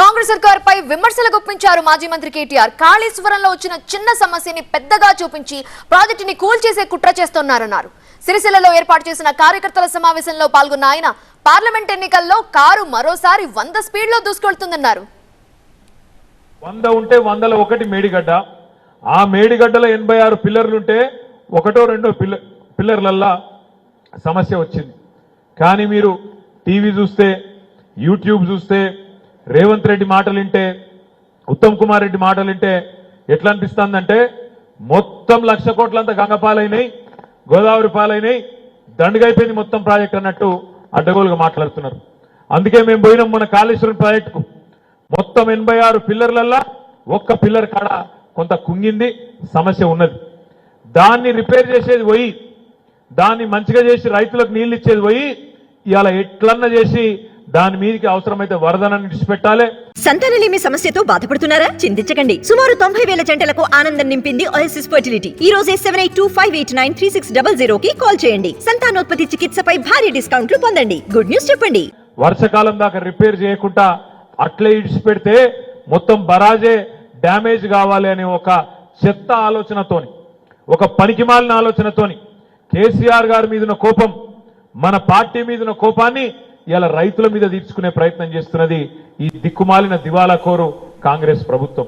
కాంగ్రెస్ సర్కార్ పై విమర్శలు గుప్పించారు మాజీ మంత్రి కేటీఆర్. కాళేశ్వరంలో వచ్చిన చిన్న సమస్యని పెద్దగా చూపించి ప్రాజెక్టుని కూల్చేసే కుట్ర చేస్తున్నారన్నారు. సిరిసిల్లలో ఏర్పాటు చేసిన కార్యకర్తల సమావేశంలో పాల్గొన్న ఆయన పార్లమెంట్ ఎన్నికల్లో కారు మరోసారి వంద స్పీడ్లో దూసుకెళ్తుందన్నారు. వంద ఉంటే వందల ఒకటి మేడిగడ్డ. ఆ మేడిగడ్డలో ఎనభై ఆరు పిల్లర్లుంటే ఒకటో రెండో పిల్ల పిల్లర్లల్లా సమస్య వచ్చింది. కానీ మీరు టీవీ చూస్తే యూట్యూబ్ చూస్తే రేవంత్ రెడ్డి మాటలు వింటే ఉత్తమ్ కుమార్ రెడ్డి మాటలు వింటే ఎట్లా అనిపిస్తుందంటే మొత్తం లక్ష కోట్లంతా గంగపాలైనాయి గోదావరి పాలైనాయి దండుగైపోయింది మొత్తం ప్రాజెక్ట్ అన్నట్టు అడ్డగోలుగా మాట్లాడుతున్నారు. అందుకే మేము పోయినాం మన కాళేశ్వరం ప్రాజెక్టుకు. మొత్తం ఎనభై ఆరు పిల్లర్లల్లా ఒక్క పిల్లర్ కాడ కొంత కుంగింది సమస్య ఉన్నది. దాన్ని రిపేర్ చేసేది పోయి దాన్ని మంచిగా చేసి రైతులకు నీళ్ళు ఇచ్చేది పోయి ఇవాళ ఎట్లన్నా చేసి దాని మీదకి అవసరమైతే వరదనాన్ని విడిచిపెట్టాలి. సంతానలేమి సమస్యతో బాధపడుతున్నారా? చింతించకండి. సుమారు తొంభై వేల జంటలకు ఆనందం నింపింది ఓఎస్ఎస్ ఫర్టిలిటీ ఈ రోజే seven eight two five eight nine three six double zero కి కాల్ చేయండి. సంతానోత్పత్తి చికిత్సపై భారీ డిస్కౌంట్లు పొందండి. గుడ్ న్యూస్ చెప్పండి. వర్షకాలం దాకా రిపేర్ చేయకుండా అట్లే ఇడిచిపెడితే మొత్తం బరాజే డ్యామేజ్ కావాలి అనే ఒక చెత్త ఆలోచనతోని ఒక పనికిమాలిన ఆలోచనతోని కేసీఆర్ గారి మీద ఉన్న కోపం మన పార్టీ మీద ఉన్న కోపాన్ని ఇలా రైతుల మీద తీర్చుకునే ప్రయత్నం చేస్తున్నది ఈ దిక్కుమాలిన దివాలా కోరు కాంగ్రెస్ ప్రభుత్వం.